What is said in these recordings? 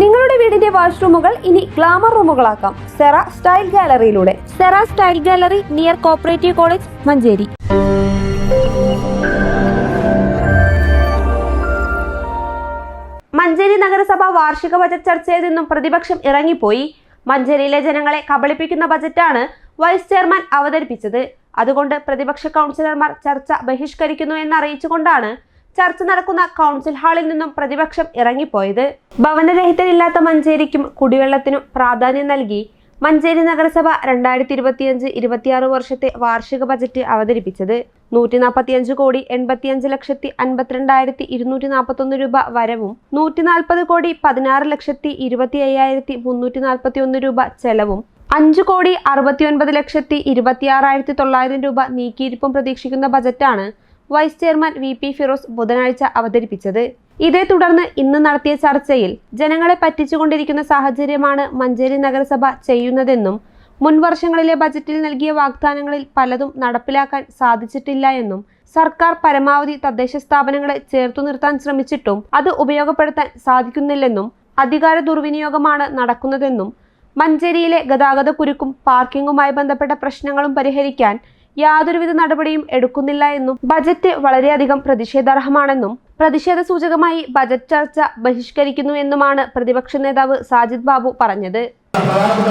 നിങ്ങളുടെ വീടിന്റെ വാഷ്റൂമുകൾ ഇനി ഗ്ലാമർ റൂമുകളാക്കാം. Cera style ഗാലറിയിലൂടെ. Sera style gallery near cooperative college Manjeri. Manjeri നഗരസഭ വാർഷിക ബജറ്റ് ചർച്ചയിൽ നിന്നും പ്രതിപക്ഷം ഇറങ്ങിപ്പോയി. മഞ്ചേരിയിലെ ജനങ്ങളെ കബളിപ്പിക്കുന്ന ബജറ്റാണ് വൈസ് ചെയർമാൻ അവതരിപ്പിച്ചത്. അതുകൊണ്ട് പ്രതിപക്ഷ കൗൺസിലർമാർ ചർച്ച ബഹിഷ്കരിക്കുന്നു എന്നറിയിച്ചുകൊണ്ടാണ് ചർച്ച നടക്കുന്ന കൗൺസിൽ ഹാളിൽ നിന്നും പ്രതിപക്ഷം ഇറങ്ങിപ്പോയത്. ഭവനരഹിതരില്ലാത്ത മഞ്ചേരിക്കും കുടിവെള്ളത്തിനും പ്രാധാന്യം നൽകി മഞ്ചേരി നഗരസഭ രണ്ടായിരത്തി ഇരുപത്തിയഞ്ച് ഇരുപത്തിയാറ് വർഷത്തെ വാർഷിക ബജറ്റ് അവതരിപ്പിച്ചത്. നൂറ്റി നാൽപ്പത്തിയഞ്ച് കോടി എൺപത്തിയഞ്ച് ലക്ഷത്തി അൻപത്തിരണ്ടായിരത്തി ഇരുന്നൂറ്റി നാൽപ്പത്തൊന്ന് രൂപ വരവും നൂറ്റി നാൽപ്പത് കോടി പതിനാറ് ലക്ഷത്തി ഇരുപത്തി അയ്യായിരത്തി മുന്നൂറ്റി നാൽപ്പത്തി ഒന്ന് രൂപ ചെലവും അഞ്ച് കോടി അറുപത്തിയൊൻപത് ലക്ഷത്തി ഇരുപത്തിയാറായിരത്തി തൊള്ളായിരം രൂപ നീക്കിയിരിപ്പും പ്രതീക്ഷിക്കുന്ന ബജറ്റാണ് vice chairman V P Firoz ബുധനാഴ്ച അവതരിപ്പിച്ചത്. ഇതേ തുടർന്ന് ഇന്ന് നടത്തിയ ചർച്ചയിൽ ജനങ്ങളെ പറ്റിച്ചുകൊണ്ടിരിക്കുന്ന സാഹചര്യമാണ് മഞ്ചേരി നഗരസഭ ചെയ്യുന്നതെന്നും മുൻ വർഷങ്ങളിലെ ബജറ്റിൽ നൽകിയ വാഗ്ദാനങ്ങളിൽ പലതും നടപ്പിലാക്കാൻ സാധിച്ചിട്ടില്ല എന്നും സർക്കാർ പരമാവധി തദ്ദേശ സ്ഥാപനങ്ങളെ ചേർത്തു നിർത്താൻ ശ്രമിച്ചിട്ടും അത് ഉപയോഗപ്പെടുത്താൻ സാധിക്കുന്നില്ലെന്നും അധികാര ദുർവിനിയോഗമാണ് നടക്കുന്നതെന്നും മഞ്ചേരിയിലെ ഗതാഗത കുരുക്കും പാർക്കിങ്ങുമായി ബന്ധപ്പെട്ട പ്രശ്നങ്ങളും പരിഹരിക്കാൻ യാതൊരുവിധ നടപടിയും എടുക്കുന്നില്ല എന്നും ബജറ്റ് വളരെയധികം പ്രതിഷേധാർഹമാണെന്നും പ്രതിഷേധ സൂചകമായി ബജറ്റ് ചർച്ച ബഹിഷ്കരിക്കുന്നു എന്നുമാണ് പ്രതിപക്ഷ നേതാവ് സാജിദ് ബാബു പറഞ്ഞത്. പ്രധാനപ്പെട്ട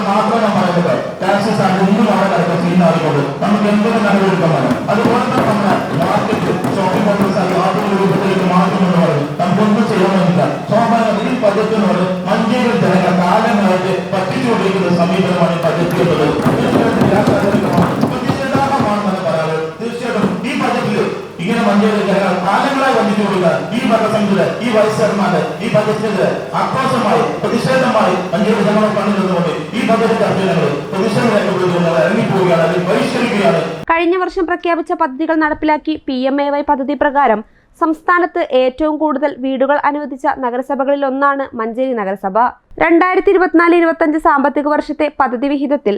കാലങ്ങളായി ഈ ഭരണസമിതിയിൽ ഈ വൈസ് ചെയർമാന്റെ ഈ ബജറ്റിനെതിരെ ആക്രോശമായി പ്രതിഷേധമായി മഞ്ചേരി ജനങ്ങൾ പണിതുകൊണ്ട് ഈ ബജറ്റ് ചർച്ചകൾ പ്രതിഷേധം രേഖപ്പെടുത്തുകൊണ്ട് അവർ ഇറങ്ങിപ്പോവുകയാണ് അല്ലെങ്കിൽ ബഹിഷ്കരിക്കുകയാണ് കഴിഞ്ഞ വർഷം പ്രഖ്യാപിച്ച പദ്ധതികൾ നടപ്പിലാക്കി പി എം എ വൈ പദ്ധതി പ്രകാരം സംസ്ഥാനത്ത് ഏറ്റവും കൂടുതൽ വീടുകൾ അനുവദിച്ച നഗരസഭകളിൽ ഒന്നാണ് മഞ്ചേരി നഗരസഭ. രണ്ടായിരത്തി ഇരുപത്തിനാല് ഇരുപത്തഞ്ച് സാമ്പത്തിക വർഷത്തെ പദ്ധതി വിഹിതത്തിൽ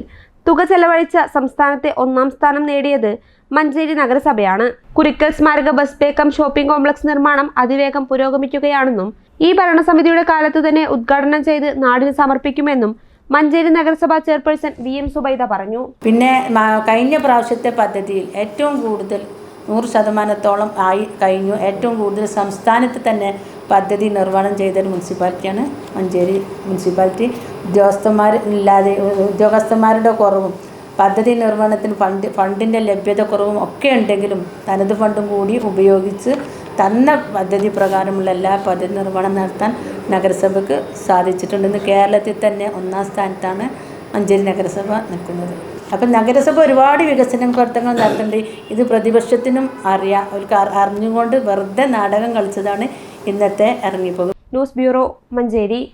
തുക ചെലവഴിച്ച സംസ്ഥാനത്തെ ഒന്നാം സ്ഥാനം നേടിയത് മഞ്ചേരി നഗരസഭയാണ്. കുരിക്കൽ സ്മാരക ബസ് ബേക്കം ഷോപ്പിംഗ് കോംപ്ലക്സ് നിർമ്മാണം അതിവേഗം പുരോഗമിക്കുകയാണെന്നും ഈ ഭരണസമിതിയുടെ കാലത്ത് തന്നെ ഉദ്ഘാടനം ചെയ്ത് നാടിന് സമർപ്പിക്കുമെന്നും മഞ്ചേരി നഗരസഭാ ചെയർപേഴ്സൺ വി എം സുബൈദ പറഞ്ഞു. പിന്നെ കഴിഞ്ഞ പ്രാവശ്യത്തെ പദ്ധതിയിൽ ഏറ്റവും കൂടുതൽ നൂറ് ശതമാനത്തോളം ആയി കഴിഞ്ഞു. ഏറ്റവും കൂടുതൽ സംസ്ഥാനത്ത് തന്നെ പദ്ധതി നിർവഹണം ചെയ്തൊരു മുനിസിപ്പാലിറ്റിയാണ് മഞ്ചേരി മുനിസിപ്പാലിറ്റി. ഉദ്യോഗസ്ഥന്മാർ ഇല്ലാതെ ഉദ്യോഗസ്ഥന്മാരുടെ കുറവും പദ്ധതി നിർവഹണത്തിന് ഫണ്ട് ഫണ്ടിന്റെ ലഭ്യത കുറവും ഒക്കെ ഉണ്ടെങ്കിലും തനത് ഫണ്ടും കൂടി ഉപയോഗിച്ച് തന്ന പദ്ധതി പ്രകാരമുള്ള എല്ലാ പദ്ധതി നിർവഹണം നടത്താൻ നഗരസഭയ്ക്ക് സാധിച്ചിട്ടുണ്ടെന്ന് കേരളത്തിൽ തന്നെ ഒന്നാം സ്ഥാനത്താണ് മഞ്ചേരി നഗരസഭ നിൽക്കുന്നത്. അപ്പം നഗരസഭ ഒരുപാട് വികസന പ്രവർത്തനങ്ങൾ നടത്തുന്നുണ്ട്. ഇത് പ്രതിപക്ഷത്തിനും അറിയാം. അവർക്ക് അറി- അറിഞ്ഞുകൊണ്ട് വെറുതെ നാടകം കളിച്ചതാണ് ഇന്നത്തെ ഇറങ്ങിപ്പോകും ന്യൂസ് ബ്യൂറോ മഞ്ചേരി.